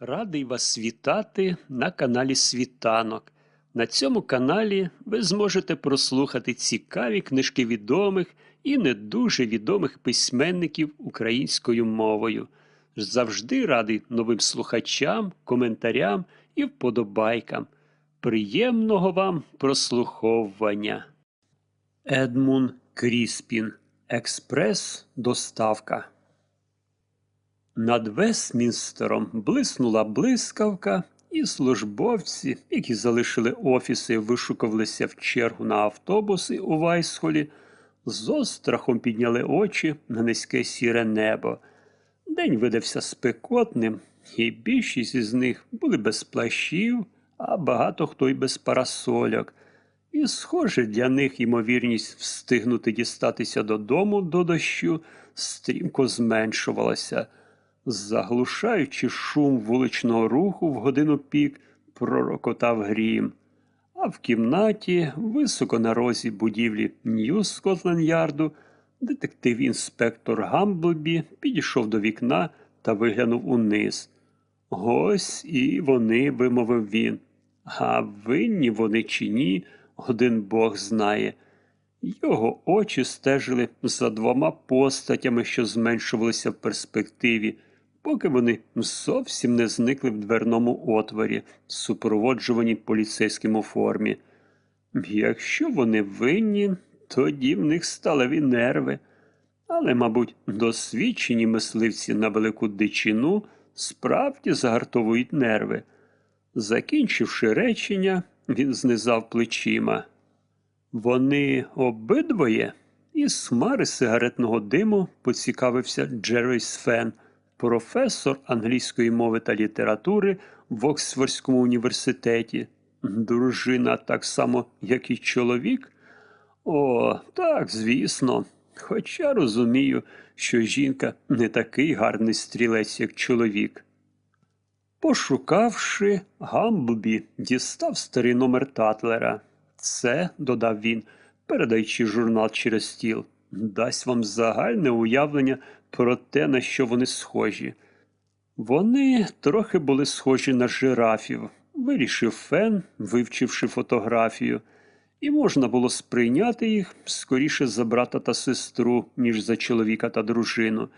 Радий вас вітати на каналі Світанок. На цьому каналі ви зможете прослухати цікаві книжки відомих і не дуже відомих письменників українською мовою. Завжди радий новим слухачам, коментарям і вподобайкам. Приємного вам прослуховування. Едмун Кріспін. Експрес-доставка. Над Вестмінстером блиснула блискавка, і службовці, які залишили офіси і вишукувалися в чергу на автобуси у Вайсхолі, з острахом підняли очі на низьке сіре небо. День видався спекотним, і більшість із них були без плащів, а багато хто й без парасольок. І, схоже, для них ймовірність встигнути дістатися додому до дощу стрімко зменшувалася. Заглушаючи шум вуличного руху в годину пік, пророкотав грім. А в кімнаті, високо на розі будівлі Нью Скотланд Ярду, детектив-інспектор Гамблбі підійшов до вікна та виглянув униз. Ось і вони, вимовив він. А винні вони чи ні, один бог знає. Його очі стежили за двома постатями, що зменшувалися в перспективі, поки вони зовсім не зникли в дверному отворі, супроводжувані поліцейським у формі. Якщо вони винні, тоді в них сталеві нерви. Але, мабуть, досвідчені мисливці на велику дичину справді загартовують нерви. Закінчивши речення, він знизав плечима. Вони обидвоє? Із хмари сигаретного диму поцікавився Джеройс Фен, професор англійської мови та літератури в Оксфордському університеті. Дружина так само, як і чоловік? О, так, звісно. Хоча розумію, що жінка не такий гарний стрілець, як чоловік. Пошукавши, Гамблбі дістав старий номер Татлера. Це, додав він, передаючи журнал через стіл, дасть вам загальне уявлення про те, на що вони схожі. Вони трохи були схожі на жирафів, вирішив Фен, вивчивши фотографію, і можна було сприйняти їх скоріше за брата та сестру, ніж за чоловіка та дружину.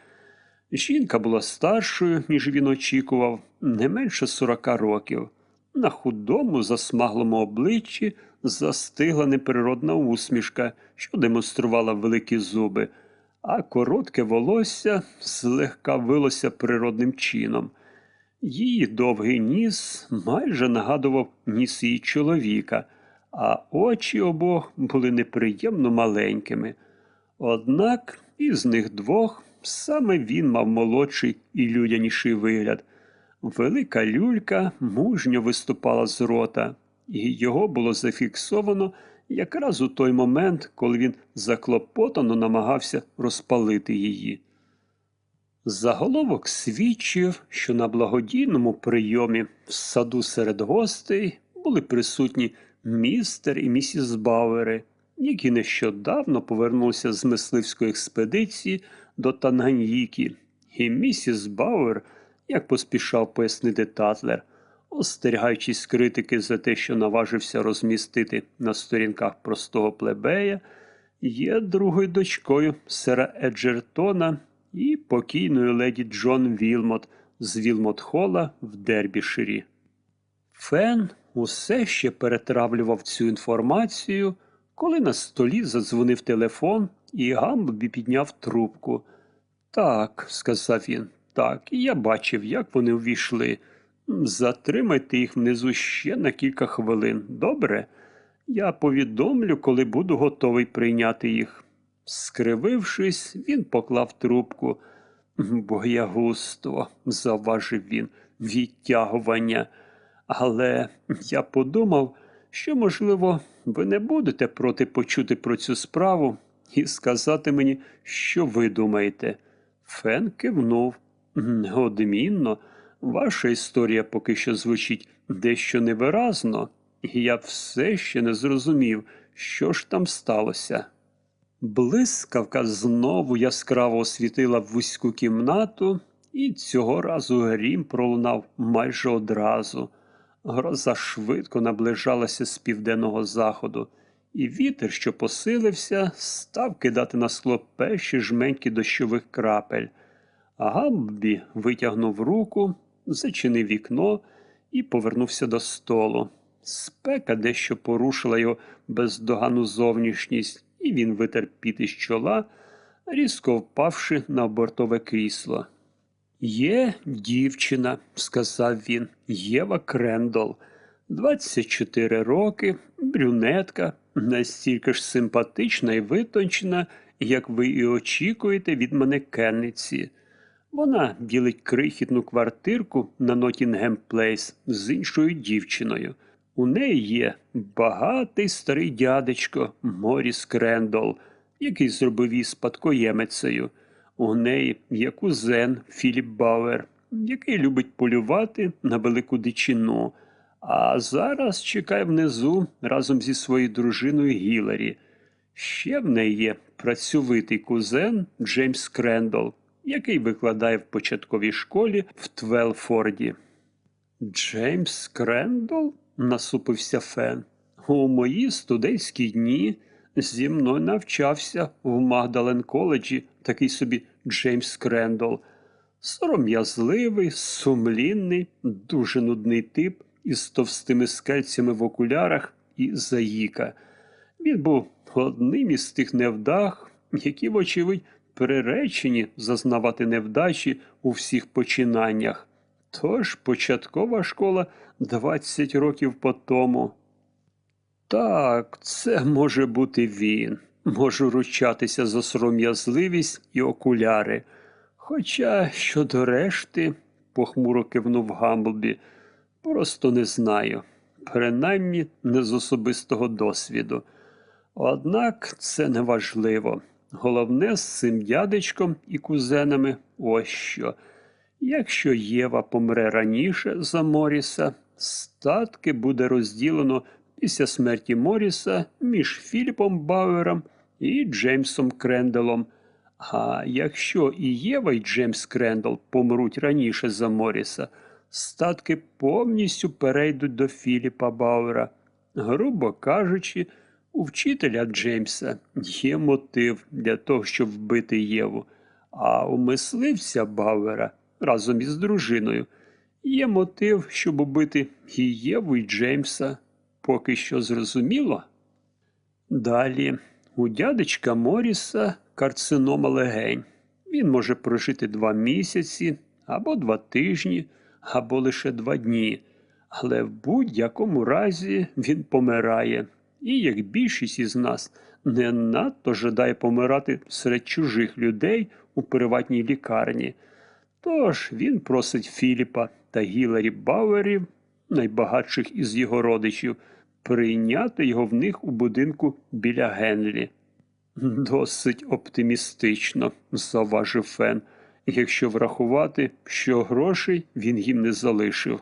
Жінка була старшою, ніж він очікував, не менше сорока років. На худому, засмаглому обличчі застигла неприродна усмішка, що демонструвала великі зуби, а коротке волосся злегка вилося природним чином. Її довгий ніс майже нагадував ніс її чоловіка, а очі обох були неприємно маленькими. Однак із них двох саме він мав молодший і людяніший вигляд. Велика люлька мужньо виступала з рота, і його було зафіксовано якраз у той момент, коли він заклопотано намагався розпалити її. Заголовок свідчив, що на благодійному прийомі в саду серед гостей були присутні містер і місіс Бауери, які нещодавно повернулися з мисливської експедиції до Танганьїкі, і місіс Бауер, як поспішав пояснити Татлер, остерігаючись критики за те, що наважився розмістити на сторінках простого плебея, є другою дочкою сера Еджертона і покійною леді Джон Вілмот з Вілмот Холла в Дербіширі. Фен усе ще перетравлював цю інформацію, коли на столі задзвонив телефон, і Гамбі підняв трубку. Так, сказав він, так, я бачив, як вони увійшли. Затримайте їх внизу ще на кілька хвилин. Добре? Я повідомлю, коли буду готовий прийняти їх. Скривившись, він поклав трубку. Боягузтво, завважив він, відтягування. Але я подумав, що, можливо, ви не будете проти почути про цю справу і сказати мені, що ви думаєте. Фен кивнув. Неодмінно, ваша історія поки що звучить дещо невиразно, і я все ще не зрозумів, що ж там сталося. Блискавка знову яскраво освітила вузьку кімнату, І цього разу грім пролунав майже одразу. Гроза швидко наближалася з південного заходу, і вітер, що посилився, став кидати на скло перші жменьки дощових крапель. Гамбі витягнув руку, зачинив вікно і повернувся до столу. Спека дещо порушила його бездогану зовнішність, і він витер піт із чола, різко впавши на бортове крісло. Є дівчина, сказав він, Єва Крендол, 24 роки, брюнетка, настільки ж симпатична і витончена, як ви і очікуєте від манекенниці. Вона ділить крихітну квартирку на Нотінгем Плейс з іншою дівчиною. У неї є багатий старий дядечко Моріс Крендол, який зробив її спадкоємицею. У неї є кузен Філіп Бауер, який любить полювати на велику дичину, а зараз чекає внизу разом зі своєю дружиною Гіларі. Ще в неї є працьовитий кузен Джеймс Крендол, який викладає в початковій школі в Твелфорді. Джеймс Крендол? насупився Фен. У мої студентські дні зі мною навчався в Магдален коледжі такий собі Джеймс Крендол. Сором'язливий, сумлінний, дуже нудний тип із товстими скельцями в окулярах і заїка. Він був одним із тих невдах, які, вочевидь, приречені зазнавати невдачі у всіх починаннях. Тож початкова школа 20 років по тому. Так, це може бути він. Можу ручатися за сором'язливість і окуляри. Хоча щодо решти, похмуро кивнув Гамблбі, просто не знаю, принаймні не з особистого досвіду. Однак це не важливо. Головне з цим дядечком і кузенами ось що. Якщо Єва помре раніше за Моріса, статки буде розділено після смерті Моріса між Філіпом Бауером і Джеймсом Кренделом. А якщо і Єва і Джеймс Крендел помруть раніше за Моріса, статки повністю перейдуть до Філіпа Бауера. Грубо кажучи, у вчителя Джеймса є мотив для того, щоб вбити Єву, а у мисливця Бауера разом із дружиною є мотив, щоб убити і Єву, і Джеймса. Поки що зрозуміло. Далі, у дядечка Моріса карцинома легень. Він може прожити два місяці, або два тижні, або лише два дні. Але в будь-якому разі він помирає. І як більшість із нас не надто жадає помирати серед чужих людей у приватній лікарні. Тож він просить Філіпа та Гіларі Бауерів, найбагатших із його родичів, прийняти його в них у будинку біля Генлі. Досить оптимістично, завважив Фен, якщо врахувати, що грошей він їм не залишив.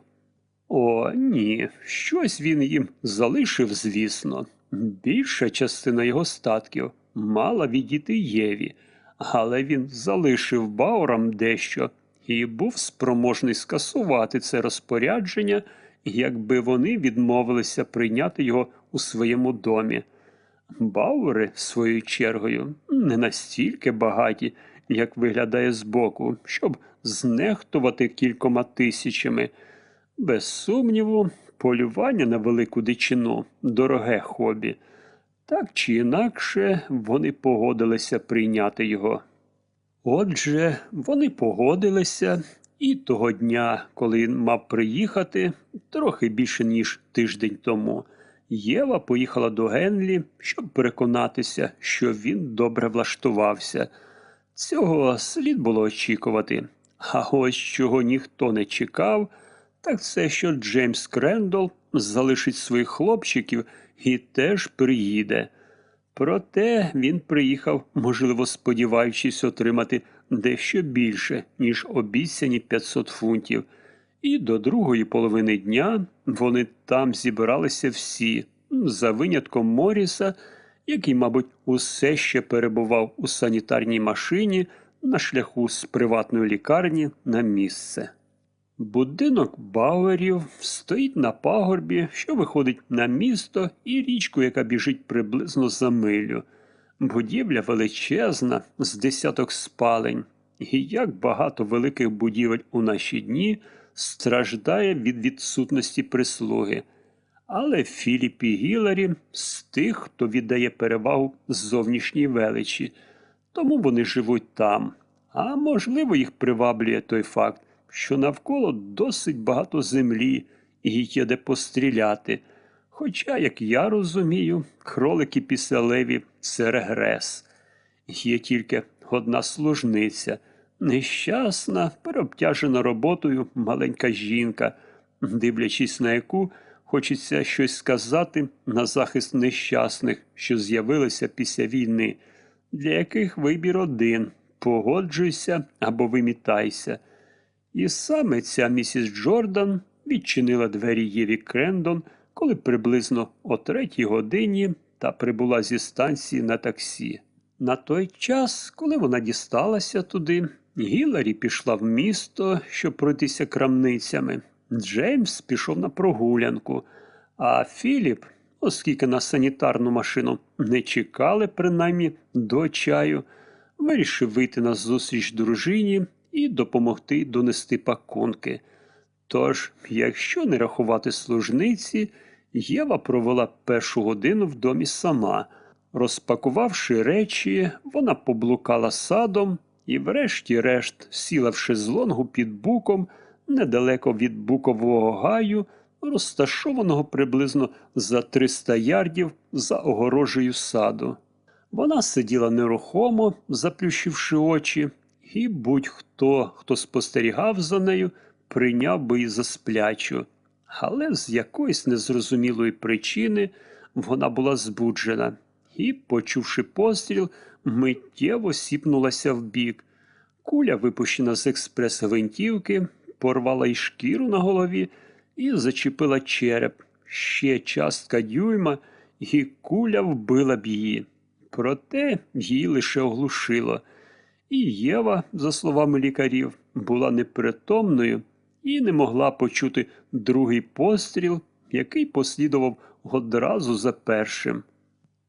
О, ні, щось він їм залишив, звісно. Більша частина його статків мала відійти Єві, але він залишив Баурам дещо і був спроможний скасувати це розпорядження, якби вони відмовилися прийняти його у своєму домі. Бауери, своєю чергою, не настільки багаті, як виглядає збоку, щоб знехтувати кількома тисячами. Без сумніву, полювання на велику дичину дороге хобі. Так чи інакше вони погодилися прийняти його. Отже, вони погодилися, і того дня, коли він мав приїхати, трохи більше ніж тиждень тому, Єва поїхала до Генлі, щоб переконатися, що він добре влаштувався. Цього слід було очікувати. А ось чого ніхто не чекав, так це що Джеймс Крендол залишить своїх хлопчиків і теж приїде. Проте він приїхав, можливо, сподіваючись отримати дещо більше, ніж обіцяні 500 фунтів. І до другої половини дня вони там зібралися всі, за винятком Моріса, який, мабуть, усе ще перебував у санітарній машині на шляху з приватної лікарні на місце. Будинок Бауерів стоїть на пагорбі, що виходить на місто і річку, яка біжить приблизно за милю. Будівля величезна, з десяток спалень, і як багато великих будівель у наші дні страждає від відсутності прислуги. Але Філіп і Гіларі з тих, хто віддає перевагу зовнішній величі, тому вони живуть там. А можливо, їх приваблює той факт, що навколо досить багато землі і є де постріляти. Хоча, як я розумію, кролики після левів це регрес. Є тільки одна служниця, нещасна, переобтяжена роботою маленька жінка, дивлячись на яку хочеться щось сказати на захист нещасних, що з'явилися після війни, для яких вибір один погоджуйся або вимітайся. І саме ця місіс Джордан відчинила двері Єві Крендон, коли приблизно о третій годині та прибула зі станції на таксі. На той час, коли вона дісталася туди, Гіларі пішла в місто, щоб пройтися крамницями. Джеймс пішов на прогулянку, а Філіп, оскільки на санітарну машину не чекали, принаймні до чаю, вирішив вийти на зустріч дружині і допомогти донести пакунки. Тож, якщо не рахувати служниці, Єва провела першу годину в домі сама. Розпакувавши речі, вона поблукала садом і, врешті-решт, сіла в шезлонгу під буком недалеко від букового гаю, розташованого приблизно за 300 ярдів за огорожею саду. Вона сиділа нерухомо, заплющивши очі, і будь-хто, хто спостерігав за нею, прийняв би її за сплячу. Але з якоїсь незрозумілої причини вона була збуджена і, почувши постріл, миттєво сіпнулася вбік. Куля, випущена з експрес-гвинтівки, порвала й шкіру на голові і зачепила череп. Ще частка дюйма, і куля вбила б її. Проте її лише оглушило. І Єва, за словами лікарів, була непритомною і не могла почути другий постріл, який послідував одразу за першим.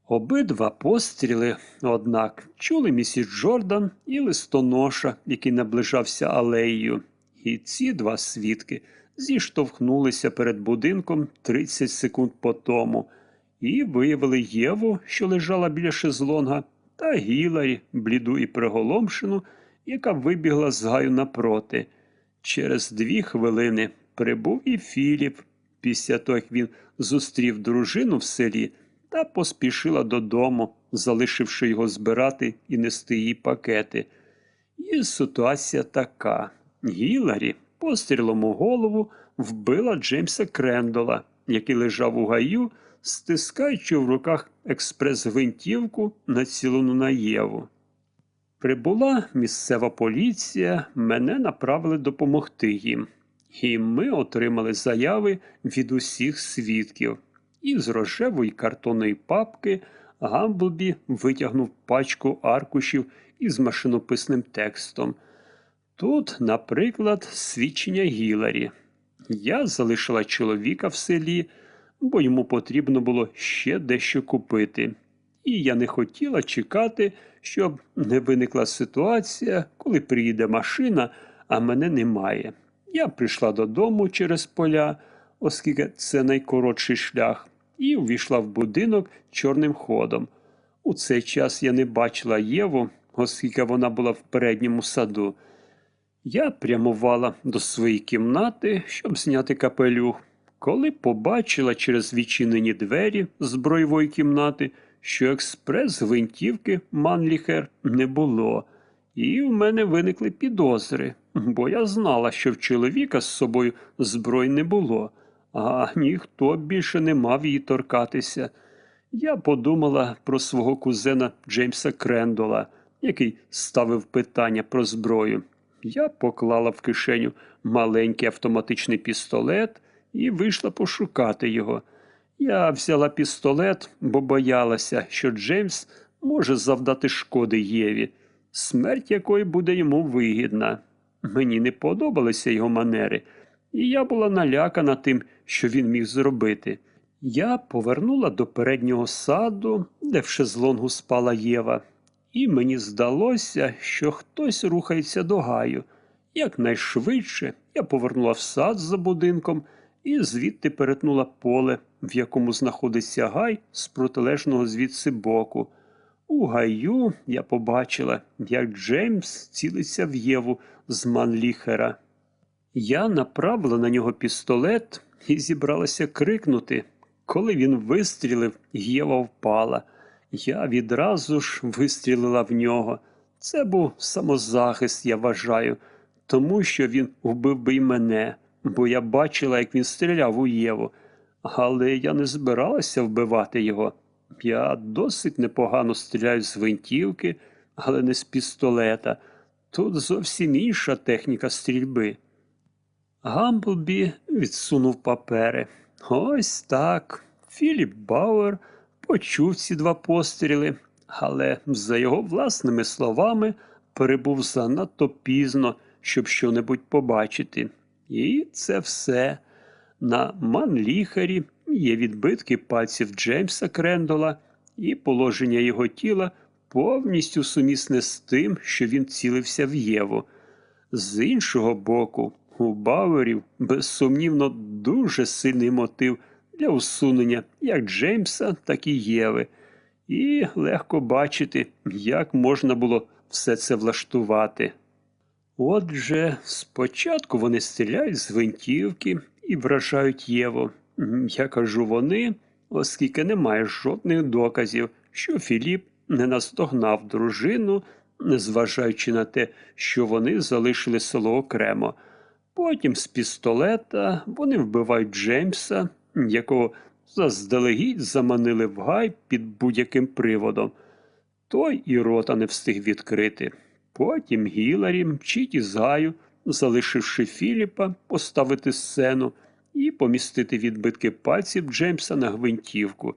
Обидва постріли, однак, чули місіс Джордан і листоноша, який наближався алеєю. І ці два свідки зіштовхнулися перед будинком 30 секунд по тому і виявили Єву, що лежала біля шезлонга, та Гіларі, бліду і приголомшену, яка вибігла з гаю напроти. Через дві хвилини прибув і Філіп, після того, як він зустрів дружину в селі та поспішила додому, залишивши його збирати і нести їй пакети. І ситуація така. Гіларі пострілом у голову вбила Джеймса Крендола, який лежав у гаю, стискаючи в руках експрес-гвинтівку, націлену на Єву. Прибула місцева поліція, мене направили допомогти їм, і ми отримали заяви від усіх свідків. І з рожевої картонної папки Гамблбі витягнув пачку аркушів із машинописним текстом. Тут, наприклад, свідчення Гіларі. Я залишила чоловіка в селі, бо йому потрібно було ще дещо купити. І я не хотіла чекати, щоб не виникла ситуація, коли приїде машина, а мене немає. Я прийшла додому через поля, оскільки це найкоротший шлях, і увійшла в будинок чорним ходом. У цей час я не бачила Єву, оскільки вона була в передньому саду. Я прямувала до своєї кімнати, щоб зняти капелюх, коли побачила через відчинені двері зброєвої кімнати, що експрес гвинтівки Манліхер не було, і в мене виникли підозри, бо я знала, що в чоловіка з собою зброї не було, а ніхто більше не мав її торкатися. Я подумала про свого кузена Джеймса Крендола, який ставив питання про зброю. Я поклала в кишеню маленький автоматичний пістолет і вийшла пошукати його. Я взяла пістолет, бо боялася, що Джеймс може завдати шкоди Єві. смерть якої буде йому вигідна. Мені не подобалися його манери, і я була налякана тим, що він міг зробити. Я повернула до переднього саду, де в шезлонгу спала Єва, і мені здалося, що хтось рухається до гаю. Якнайшвидше я повернула в сад за будинком і звідти перетнула поле, в якому знаходиться гай з протилежного звідси боку. У гаю я побачила, як Джеймс цілиться в Єву з Манліхера. Я направила на нього пістолет і зібралася крикнути. Коли він вистрілив, Єва впала. Я відразу ж вистрілила в нього. Це був самозахист, я вважаю, тому що він вбив би й мене, бо я бачила, як він стріляв у Єву. Але я не збиралася вбивати його. Я досить непогано стріляю з гвинтівки, але не з пістолета. Тут зовсім інша техніка стрільби. Гамблбі відсунув папери. Ось так. Філіп Бауер почув ці два постріли, але, за його власними словами, перебув занадто пізно, щоб щонебудь побачити. І це все. На манліхарі є відбитки пальців Джеймса Крендола, і положення його тіла повністю сумісне з тим, що він цілився в Єву. З іншого боку, у Бауерів, безсумнівно, дуже сильний мотив для усунення як Джеймса, так і Єви. І легко бачити, як можна було все це влаштувати. Отже, спочатку вони стріляють з гвинтівки і вражають Єву. Я кажу вони, оскільки немає жодних доказів, що Філіп не наздогнав дружину, незважаючи на те, що вони залишили село окремо. Потім з пістолета вони вбивають Джеймса, якого заздалегідь заманили в гай під будь-яким приводом. Той і рота не встиг відкрити. Потім Гіларі мчить із гаю, залишивши Філіпа поставити сцену і помістити відбитки пальців Джеймса на гвинтівку.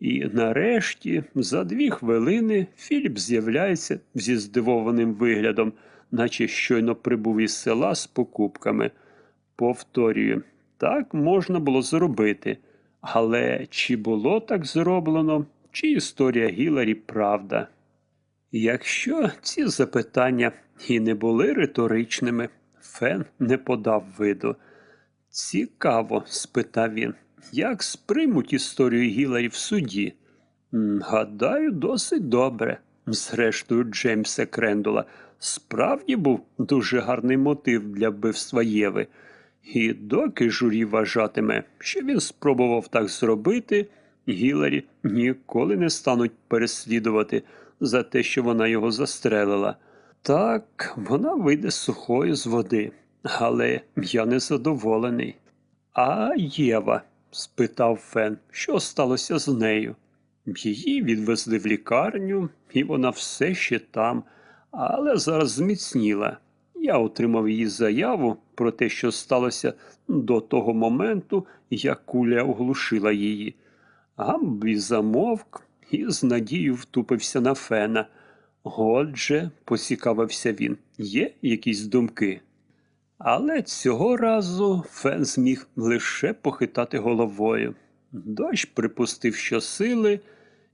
І нарешті, за дві хвилини, Філіп з'являється зі здивованим виглядом, наче щойно прибув із села з покупками. Повторюю, так можна було зробити. Але чи було так зроблено, чи історія Гіларі правда? Якщо ці запитання і не були риторичними, Фен не подав виду. Цікаво, спитав він, як сприймуть історію Гіларі в суді? Гадаю, досить добре. Зрештою, Джеймса Крендола справді був дуже гарний мотив для вбивства Єви. І доки журі вважатиме, що він спробував так зробити, Гіларі ніколи не стануть переслідувати за те, що вона його застрелила. Так, вона вийде сухою з води, але я не задоволений. А Єва? спитав Фен, що сталося з нею. Її відвезли в лікарню, і вона все ще там, але зараз зміцніла. Я отримав її заяву про те, що сталося до того моменту, як куля оглушила її. Гамбі замовк і з надією втупився на фена. Отже, поцікавився він, є якісь думки. Але цього разу Фен зміг лише похитати головою. Дощ припустив щосили,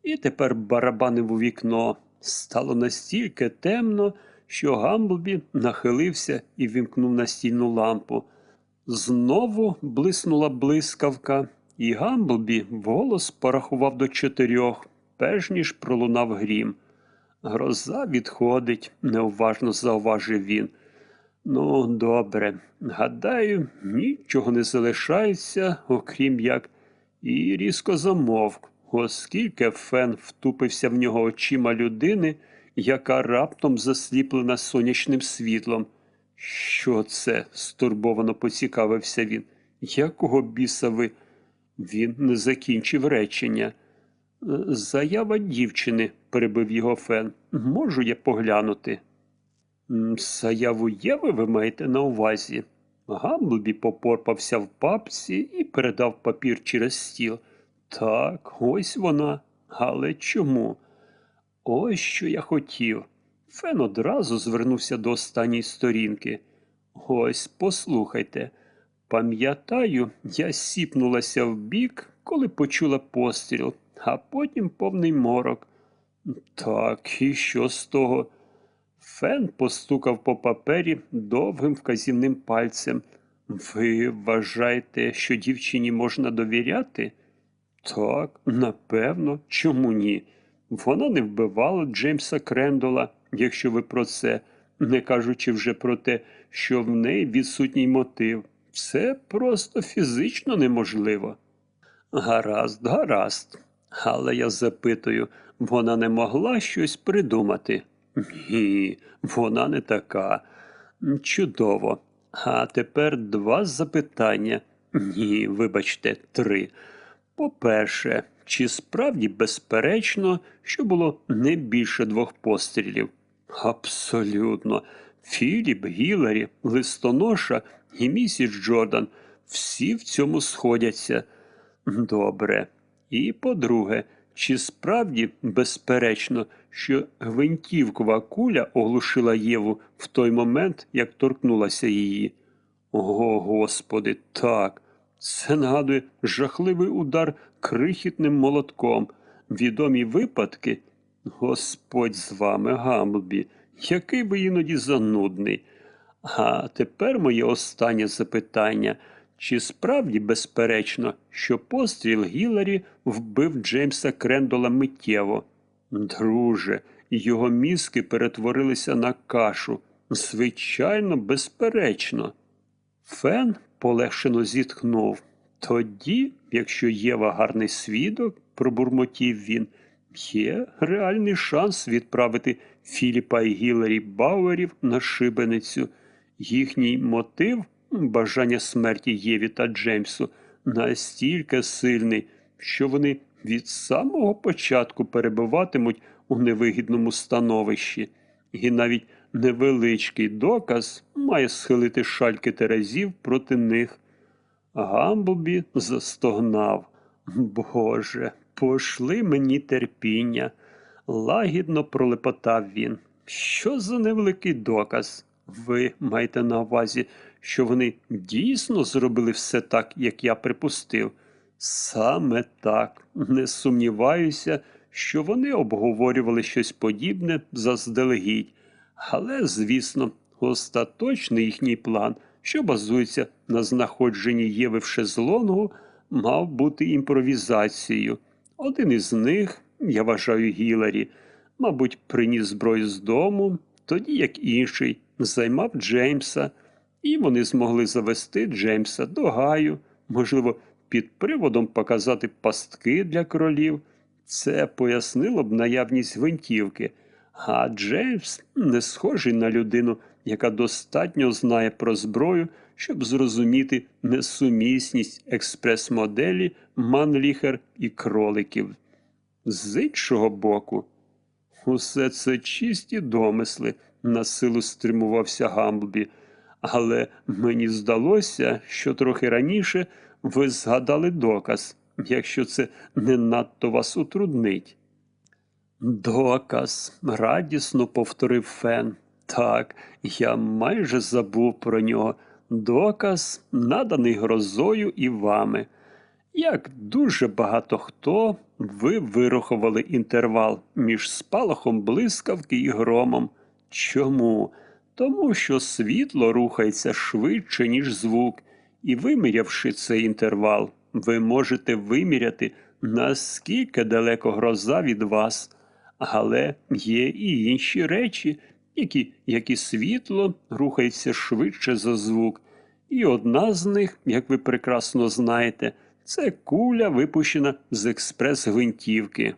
і тепер барабанив у вікно. Стало настільки темно, що Гамблбі нахилився і вімкнув настільну лампу. Знову блиснула блискавка, і Гамблбі вголос порахував до чотирьох, перш ніж пролунав грім. Гроза відходить, неуважно зауважив він. Ну, добре, гадаю, нічого не залишається, окрім як, і різко замовк, оскільки Фен втупився в нього очима людини, яка раптом засліплена сонячним світлом. Що це? стурбовано поцікавився він. Якого біса ви? Він не закінчив речення. «Е, Заява дівчини, перебив його Фен. Можу я поглянути? Заяву Єви ви маєте на увазі. Гамблбі попорпався в папці і передав папір через стіл. Так, ось вона. Але чому? Ось що я хотів. Фен одразу звернувся до останньої сторінки. Ось, послухайте. Пам'ятаю, я сіпнулася вбік, коли почула постріл, а потім повний морок. Так, і що з того? Фен постукав по папері довгим вказівним пальцем. Ви вважаєте, що дівчині можна довіряти? Так, напевно, чому ні? Вона не вбивала Джеймса Крендола, якщо ви про це, не кажучи вже про те, що в неї відсутній мотив. Це просто фізично неможливо. Гаразд, гаразд. Але я запитую, вона не могла щось придумати? Ні, вона не така. Чудово. А тепер два запитання. Ні, вибачте, три. По-перше, чи справді безперечно, що було не більше двох пострілів? Абсолютно. Філіп, Гіларі, Листоноша і місіс Джордан всі в цьому сходяться. Добре. І по-друге, чи справді безперечно, що гвинтівкова куля оглушила Єву в той момент, як торкнулася її? О, Господи, так. Це нагадує жахливий удар крихітним молотком. Відомі випадки. Господь з вами, Гамблбі, який ви іноді занудний. А тепер моє останнє запитання. Чи справді безперечно, що постріл Гіларі вбив Джеймса Крендола миттєво? Друже, його мізки перетворилися на кашу. Звичайно, безперечно. Фен полегшено зітхнув. Тоді, якщо Єва гарний свідок, пробурмотів він, є реальний шанс відправити Філіпа і Гіларі Бауерів на шибеницю. Їхній мотив бажання смерті Єві та Джеймсу настільки сильний, що вони від самого початку перебуватимуть у невигідному становищі, і навіть невеличкий доказ має схилити шальки терезів проти них. Гамблбі застогнав. Боже, пошли мені терпіння. Лагідно пролепотав він. Що за невеликий доказ? Ви маєте на увазі, що вони дійсно зробили все так, як я припустив? Саме так. Не сумніваюся, що вони обговорювали щось подібне заздалегідь. Але, звісно, остаточний їхній план, що базується на знаходженні Єви в шезлонгу, мав бути імпровізацією. Один із них, я вважаю Гіларі, мабуть, приніс зброю з дому, тоді як інший займав Джеймса, і вони змогли завести Джеймса до гаю, можливо, під приводом показати пастки для кролів. Це пояснило б наявність гвинтівки. А Джеймс не схожий на людину, яка достатньо знає про зброю, щоб зрозуміти несумісність експрес-моделі, манліхер і кроликів. З іншого боку, усе це чисті домисли, на силу стримувався Гамблбі, але мені здалося, що трохи раніше ви згадали доказ, якщо це не надто вас утруднить. Доказ, радісно повторив Фен. Так, я майже забув про нього. Доказ, наданий грозою і вами. Як дуже багато хто ви вирахували інтервал між спалахом блискавки і громом. Чому? Тому що світло рухається швидше, ніж звук, і вимірявши цей інтервал, ви можете виміряти, наскільки далеко гроза від вас. Але є і інші речі, які, як і світло, рухається швидше за звук. І одна з них, як ви прекрасно знаєте, це куля, випущена з експрес-гвинтівки.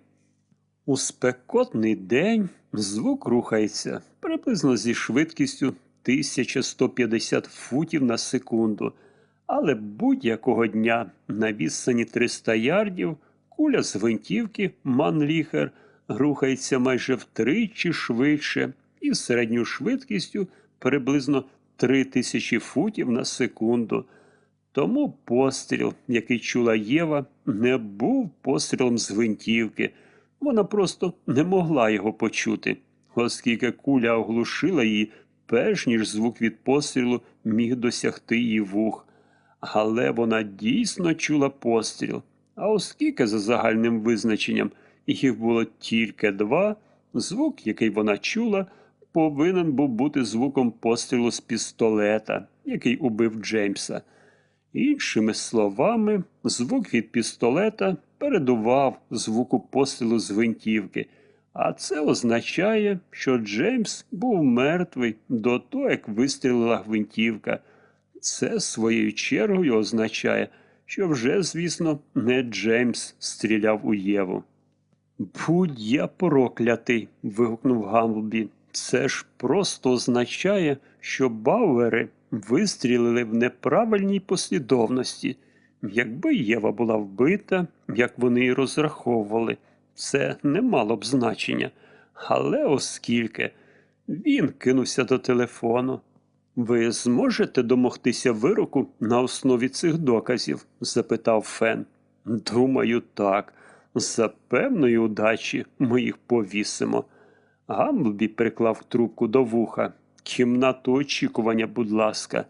У спекотний день звук рухається приблизно зі швидкістю 1150 футів на секунду, але будь-якого дня на відстані 300 ярдів куля з гвинтівки Манліхер рухається майже втричі швидше і з середньою швидкістю приблизно 3000 футів на секунду. Тому постріл, який чула Єва, не був пострілом з гвинтівки. Вона просто не могла його почути. оскільки куля оглушила її, перш ніж звук від пострілу міг досягти її вух. Але вона дійсно чула постріл. А оскільки за загальним визначенням їх було тільки два, звук, який вона чула, повинен був бути звуком пострілу з пістолета, який убив Джеймса. Іншими словами, звук від пістолета передував звуку пострілу з гвинтівки, а це означає, що Джеймс був мертвий до того, як вистрілила гвинтівка. Це своєю чергою означає, що вже, звісно, не Джеймс стріляв у Єву. Будь я проклятий. вигукнув Гамблбі. Це ж просто означає, що Бауери вистрілили в неправильній послідовності. Якби Єва була вбита, як вони й розраховували, це не мало б значення. Але оскільки він кинувся до телефону. Ви зможете домогтися вироку на основі цих доказів? запитав Фен. Думаю, так. За певної удачі ми їх повісимо. Гамблбі приклав трубку до вуха. Кімнату очікування, будь ласка,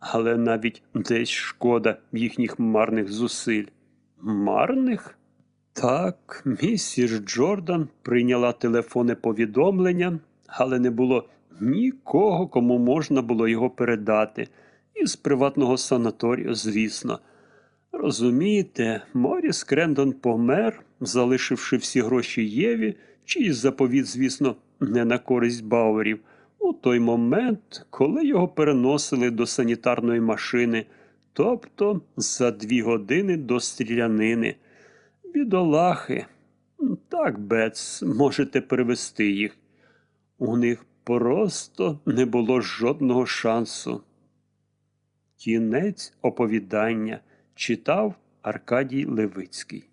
але навіть десь шкода їхніх марних зусиль. Марних? Так, місіс Джордан прийняла телефонне повідомлення, але не було нікого, кому можна було його передати. Із приватного санаторію, звісно. Розумієте, Моріс Крендон помер, залишивши всі гроші Єві, чиїсь заповіт, звісно, не на користь Бауерів, у той момент, коли його переносили до санітарної машини, тобто за дві години до стрілянини. Бідолахи. Так, Бец, можете перевести їх. У них просто не було жодного шансу. Кінець оповідання читав Аркадій Левицький.